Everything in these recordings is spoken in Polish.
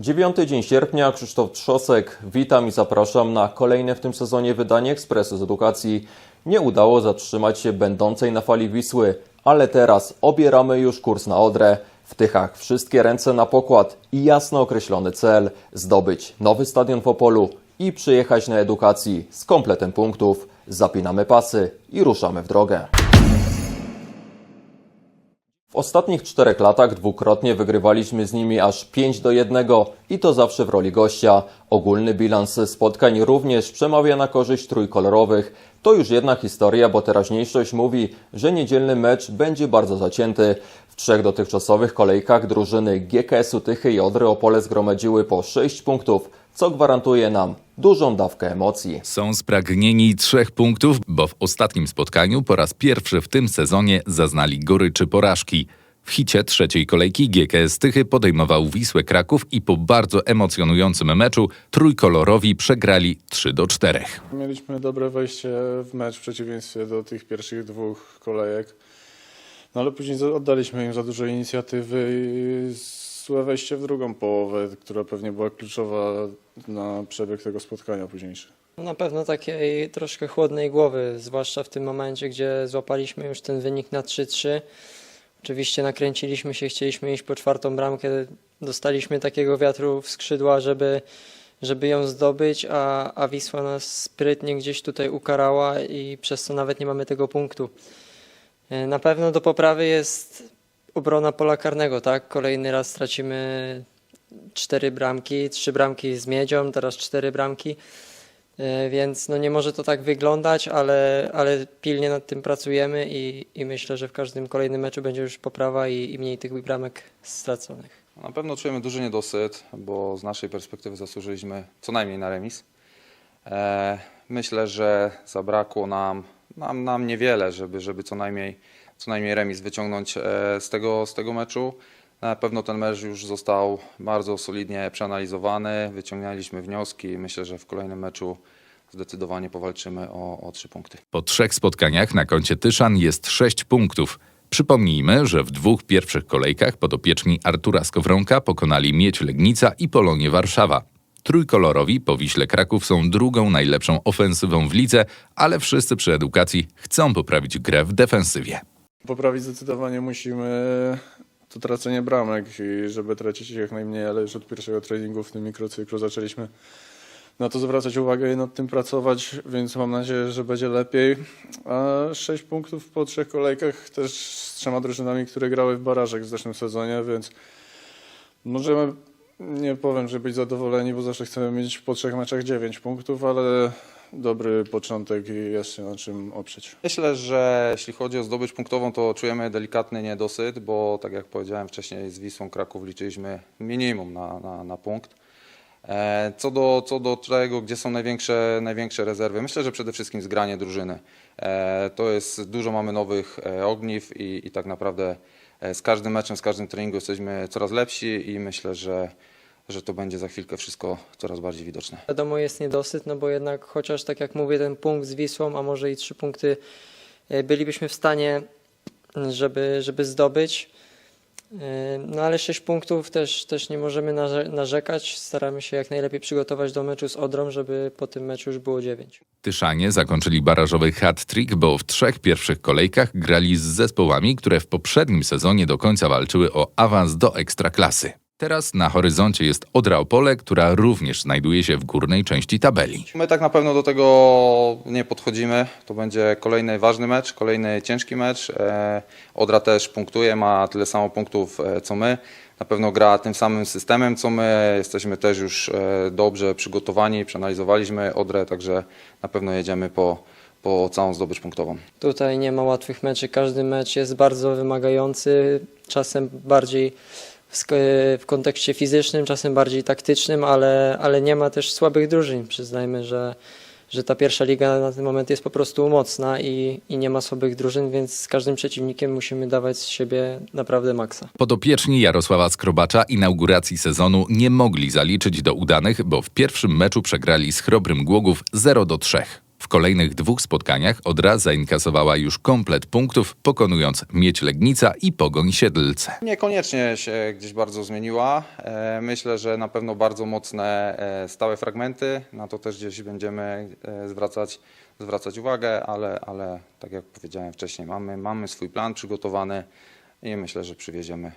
Dziewiąty dzień sierpnia, Krzysztof Trzosek. Witam i zapraszam na kolejne w tym sezonie wydanie Ekspresu z Edukacji. Nie udało zatrzymać się będącej na fali Wisły, ale teraz obieramy już kurs na Odrę. W Tychach wszystkie ręce na pokład i jasno określony cel – zdobyć nowy stadion w Opolu i przyjechać na edukacji z kompletem punktów. Zapinamy pasy i ruszamy w drogę. W ostatnich czterech latach dwukrotnie wygrywaliśmy z nimi aż 5 do 1 i to zawsze w roli gościa. Ogólny bilans spotkań również przemawia na korzyść trójkolorowych. To już jedna historia, bo teraźniejszość mówi, że niedzielny mecz będzie bardzo zacięty. W trzech dotychczasowych kolejkach drużyny GKS-u Tychy i Odry Opole zgromadziły po 6 punktów, co gwarantuje nam dużą dawkę emocji. Są spragnieni trzech punktów, bo w ostatnim spotkaniu po raz pierwszy w tym sezonie zaznali goryczy porażki. W hicie trzeciej kolejki GKS Tychy podejmował Wisłę Kraków i po bardzo emocjonującym meczu trójkolorowi przegrali 3 do 4. Mieliśmy dobre wejście w mecz w przeciwieństwie do tych pierwszych dwóch kolejek. No ale później oddaliśmy im za dużo inicjatywy i złe wejście w drugą połowę, która pewnie była kluczowa na przebieg tego spotkania późniejszy. Na pewno takiej troszkę chłodnej głowy, zwłaszcza w tym momencie, gdzie złapaliśmy już ten wynik na 3-3. Oczywiście nakręciliśmy się, chcieliśmy iść po czwartą bramkę, dostaliśmy takiego wiatru w skrzydła, żeby, żeby ją zdobyć, a, a Wisła nas sprytnie gdzieś tutaj ukarała i przez to nawet nie mamy tego punktu. E, Na pewno do poprawy jest obrona pola karnego, tak? Kolejny raz stracimy cztery bramki, trzy bramki z miedzią, teraz cztery bramki. E, Więc no nie może to tak wyglądać, ale, ale pilnie nad tym pracujemy i, i myślę, że w każdym kolejnym meczu będzie już poprawa i, i mniej tych bramek straconych. Na pewno czujemy duży niedosyt, bo z naszej perspektywy zasłużyliśmy co najmniej na remis. E, myślę, że zabrakło nam, nam, nam niewiele, żeby, żeby co, najmniej, co najmniej remis wyciągnąć e, z, tego, z tego meczu. Na pewno ten mecz już został bardzo solidnie przeanalizowany, wyciągnęliśmy wnioski i myślę, że w kolejnym meczu zdecydowanie powalczymy o, o trzy punkty. Po trzech spotkaniach na koncie Tyszan jest sześć punktów. Przypomnijmy, że w dwóch pierwszych kolejkach podopieczni Artura Skowronka pokonali Miedź Legnica i Polonię Warszawa. Trójkolorowi po Wiśle Kraków są drugą najlepszą ofensywą w lidze, ale wszyscy przy edukacji chcą poprawić grę w defensywie. Poprawić zdecydowanie musimy to tracenie bramek i żeby tracić ich jak najmniej, ale już od pierwszego treningu w tym mikrocyklu zaczęliśmy na to zwracać uwagę i nad tym pracować, więc mam nadzieję, że będzie lepiej. A sześć punktów po trzech kolejkach też z trzema drużynami, które grały w barażach w zeszłym sezonie, więc możemy, nie powiem, że być zadowoleni, bo zawsze chcemy mieć po trzech meczach dziewięć punktów, ale dobry początek i jest się na czym oprzeć. Myślę, że jeśli chodzi o zdobycz punktową, to czujemy delikatny niedosyt, bo tak jak powiedziałem wcześniej, z Wisłą Kraków liczyliśmy minimum na, na, na punkt. E, Co do, co do tego, gdzie są największe, największe rezerwy, myślę, że przede wszystkim zgranie drużyny. E, To jest, dużo mamy nowych e, ogniw i, i tak naprawdę z każdym meczem, z każdym treningu jesteśmy coraz lepsi i myślę, że, że to będzie za chwilkę wszystko coraz bardziej widoczne. Wiadomo jest niedosyt, no bo jednak chociaż tak jak mówię, ten punkt z Wisłą, a może i trzy punkty e, bylibyśmy w stanie, żeby, żeby zdobyć. E, No ale sześć punktów też, też nie możemy narze- narzekać. Staramy się jak najlepiej przygotować do meczu z Odrą, żeby po tym meczu już było dziewięć. Tyszanie zakończyli barażowy hat-trick, bo w trzech pierwszych kolejkach grali z zespołami, które w poprzednim sezonie do końca walczyły o awans do ekstraklasy. Teraz na horyzoncie jest Odra Opole, która również znajduje się w górnej części tabeli. My tak na pewno do tego nie podchodzimy. To będzie kolejny ważny mecz, kolejny ciężki mecz. E, Odra też punktuje, ma tyle samo punktów e, co my. Na pewno gra tym samym systemem co my. Jesteśmy też już e, dobrze przygotowani, przeanalizowaliśmy Odrę, także na pewno jedziemy po, po całą zdobycz punktową. Tutaj nie ma łatwych meczy. Każdy mecz jest bardzo wymagający, czasem bardziej w, kontekście fizycznym, czasem bardziej taktycznym, ale, ale nie ma też słabych drużyn. Przyznajmy, że, że ta pierwsza liga na ten moment jest po prostu mocna i, i nie ma słabych drużyn, więc z każdym przeciwnikiem musimy dawać z siebie naprawdę maksa. Podopieczni Jarosława Skrobacza inauguracji sezonu nie mogli zaliczyć do udanych, bo w pierwszym meczu przegrali z Chrobrym Głogów 0 do 3. W kolejnych dwóch spotkaniach Odra zainkasowała już komplet punktów, pokonując Miedź Legnica i Pogoń Siedlce. Niekoniecznie się gdzieś bardzo zmieniła. E, Myślę, że na pewno bardzo mocne e, stałe fragmenty. Na to też gdzieś będziemy e, zwracać, zwracać uwagę, ale, ale tak jak powiedziałem wcześniej, mamy, mamy swój plan przygotowany i myślę, że przywieziemy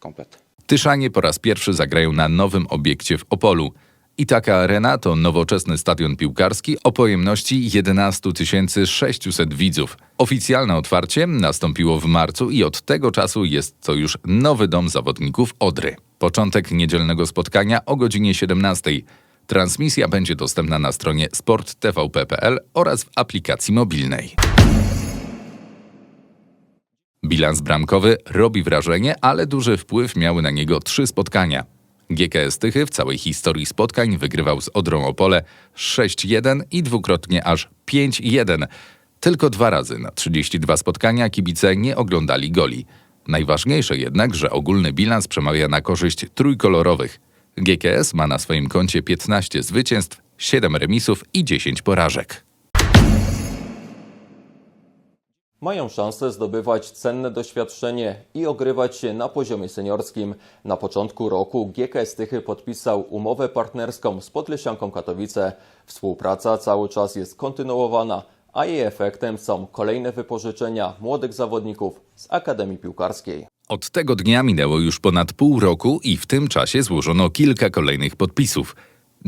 komplet. Tyszanie po raz pierwszy zagrają na nowym obiekcie w Opolu. I taka arena to nowoczesny stadion piłkarski o pojemności 11 600 widzów. Oficjalne otwarcie nastąpiło w marcu i od tego czasu jest to już nowy dom zawodników Odry. Początek niedzielnego spotkania o godzinie 17. Transmisja będzie dostępna na stronie sporttvp.pl oraz w aplikacji mobilnej. Bilans bramkowy robi wrażenie, ale duży wpływ miały na niego trzy spotkania. GKS Tychy w całej historii spotkań wygrywał z Odrą Opole 6-1 i dwukrotnie aż 5-1. Tylko dwa razy na 32 spotkania kibice nie oglądali goli. Najważniejsze jednak, że ogólny bilans przemawia na korzyść trójkolorowych. GKS ma na swoim koncie 15 zwycięstw, 7 remisów i 10 porażek. Mają szansę zdobywać cenne doświadczenie i ogrywać się na poziomie seniorskim. Na początku roku GKS Tychy podpisał umowę partnerską z Podlesianką Katowice. Współpraca cały czas jest kontynuowana, a jej efektem są kolejne wypożyczenia młodych zawodników z Akademii Piłkarskiej. Od tego dnia minęło już ponad pół roku i w tym czasie złożono kilka kolejnych podpisów.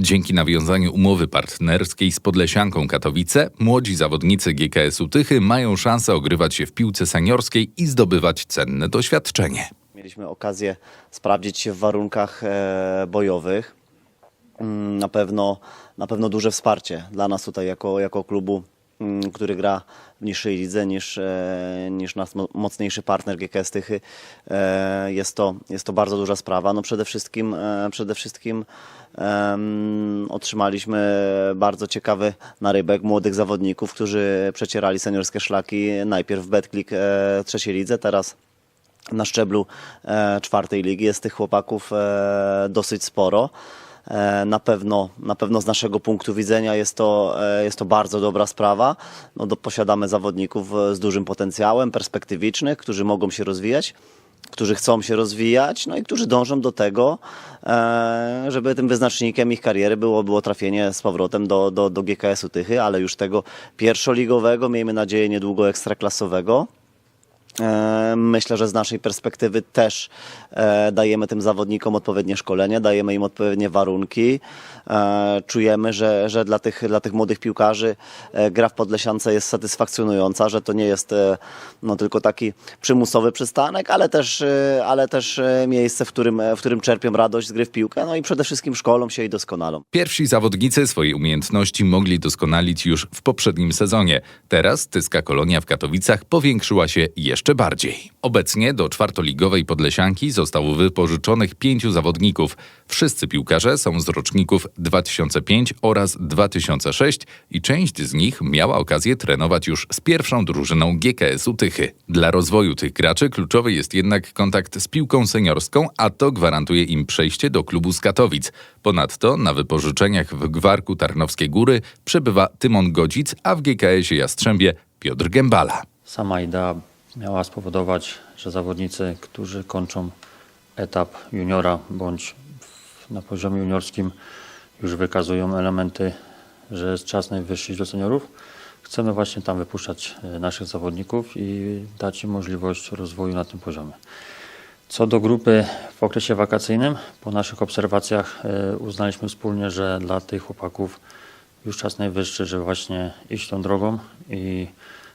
Dzięki nawiązaniu umowy partnerskiej z Podlesianką Katowice, młodzi zawodnicy GKS-u Tychy mają szansę ogrywać się w piłce seniorskiej i zdobywać cenne doświadczenie. Mieliśmy okazję sprawdzić się w warunkach e, bojowych. Mm, Na pewno, na pewno duże wsparcie dla nas tutaj jako, jako klubu, który gra w niższej lidze niż, e, niż nasz mo- mocniejszy partner GKS Tychy. E, Jest to, jest to bardzo duża sprawa. No przede wszystkim, e, przede wszystkim em, otrzymaliśmy bardzo ciekawy narybek młodych zawodników, którzy przecierali seniorskie szlaki najpierw w Betclic trzeciej lidze, teraz na szczeblu czwartej ligi. Jest tych chłopaków dosyć sporo. E, na, pewno, na pewno z naszego punktu widzenia jest to, e, jest to bardzo dobra sprawa. No, do, posiadamy zawodników e, z dużym potencjałem, perspektywicznych, którzy mogą się rozwijać którzy chcą się rozwijać, no i którzy dążą do tego, żeby tym wyznacznikiem ich kariery było, było trafienie z powrotem do, do, do GKS-u Tychy, ale już tego pierwszoligowego, miejmy nadzieję niedługo ekstraklasowego. E, Myślę, że z naszej perspektywy też e, dajemy tym zawodnikom odpowiednie szkolenie, dajemy im odpowiednie warunki. E, Czujemy, że, że dla, tych, dla tych młodych piłkarzy gra w Podlesiance jest satysfakcjonująca, że to nie jest no, tylko taki przymusowy przystanek, ale też, ale też miejsce, w którym, w którym czerpią radość z gry w piłkę, no i przede wszystkim szkolą się i doskonalą. Pierwsi zawodnicy swoje umiejętności mogli doskonalić już w poprzednim sezonie. Teraz Tyska Kolonia w Katowicach powiększyła się jeszcze bardziej. Obecnie do czwartoligowej Podlesianki zostało wypożyczonych pięciu zawodników. Wszyscy piłkarze są z roczników 2005 oraz 2006 i część z nich miała okazję trenować już z pierwszą drużyną GKS-u Tychy. Dla rozwoju tych graczy kluczowy jest jednak kontakt z piłką seniorską, a to gwarantuje im przejście do klubu z Katowic. Ponadto na wypożyczeniach w Gwarku Tarnowskie Góry przebywa Tymon Godzic, a w GKS-ie Jastrzębie Piotr Gębala. Sama idea miała spowodować, że zawodnicy, którzy kończą etap juniora bądź na poziomie juniorskim już wykazują elementy, że jest czas najwyższy do seniorów, chcemy właśnie tam wypuszczać e, naszych zawodników i dać im możliwość rozwoju na tym poziomie. Co do grupy w okresie wakacyjnym, po naszych obserwacjach e, uznaliśmy wspólnie, że dla tych chłopaków już czas najwyższy, żeby właśnie iść tą drogą i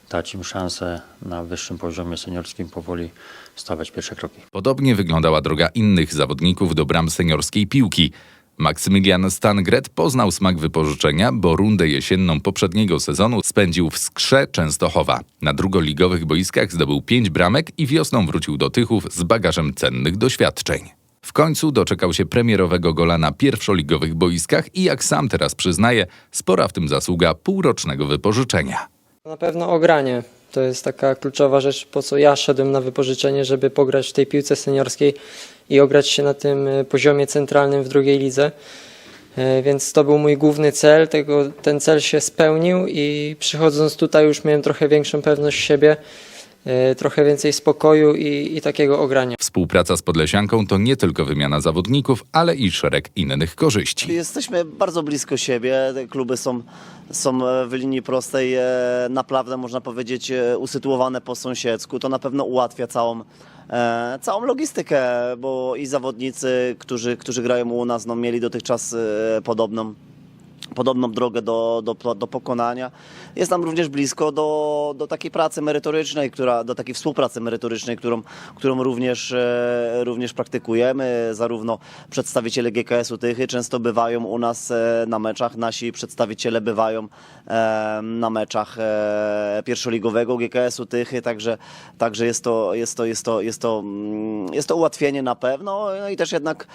dać im szansę na wyższym poziomie seniorskim powoli stawiać pierwsze kroki. Podobnie wyglądała droga innych zawodników do bram seniorskiej piłki. Maksymilian Stangret poznał smak wypożyczenia, bo rundę jesienną poprzedniego sezonu spędził w Skrze Częstochowa. Na drugoligowych boiskach zdobył pięć bramek i wiosną wrócił do Tychów z bagażem cennych doświadczeń. W końcu doczekał się premierowego gola na pierwszoligowych boiskach i jak sam teraz przyznaje, spora w tym zasługa półrocznego wypożyczenia. Na pewno ogranie. To jest taka kluczowa rzecz, po co ja szedłem na wypożyczenie, żeby pograć w tej piłce seniorskiej i ograć się na tym y, poziomie centralnym w drugiej lidze. E, Więc to był mój główny cel, tego, ten cel się spełnił i przychodząc tutaj już miałem trochę większą pewność siebie, e, trochę więcej spokoju i, i takiego ogrania. Współpraca z Podlesianką to nie tylko wymiana zawodników, ale i szereg innych korzyści. Jesteśmy bardzo blisko siebie. Te kluby są, są e, w linii prostej, e, naprawdę można powiedzieć, e, usytuowane po sąsiedzku. To na pewno ułatwia całą, e, całą logistykę, bo i zawodnicy, którzy, którzy grają u nas, no, mieli dotychczas e, podobną podobną drogę do, do, do pokonania. Jest nam również blisko do, do takiej pracy merytorycznej, która, do takiej współpracy merytorycznej, którą, którą również, e, również praktykujemy. Zarówno przedstawiciele GKS-u Tychy często bywają u nas e, na meczach, nasi przedstawiciele bywają e, na meczach pierwszoligowego GKS-u Tychy, także, także jest, to, jest, to, jest, to, jest, to, mm, jest to ułatwienie na pewno. No i też jednak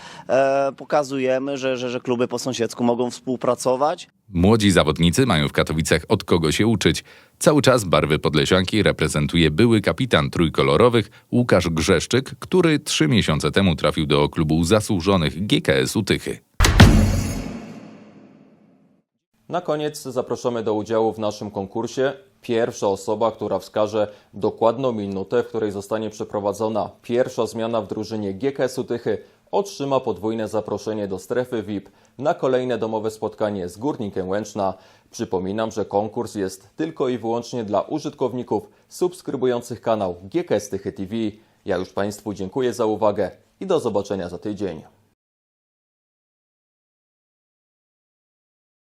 pokazujemy, że, że, że kluby po sąsiedzku mogą współpracować. Młodzi zawodnicy mają w Katowicach od kogo się uczyć. Cały czas barwy Podlesianki reprezentuje były kapitan trójkolorowych Łukasz Grzeszczyk, który trzy miesiące temu trafił do klubu zasłużonych GKS-u Tychy. Na koniec zapraszamy do udziału w naszym konkursie. Pierwsza osoba, która wskaże dokładną minutę, w której zostanie przeprowadzona pierwsza zmiana w drużynie GKS-u Tychy, otrzyma podwójne zaproszenie do strefy VIP na kolejne domowe spotkanie z Górnikiem Łęczna. Przypominam, że konkurs jest tylko i wyłącznie dla użytkowników subskrybujących kanał GKS Tychy TV. Ja już Państwu dziękuję za uwagę i do zobaczenia za tydzień.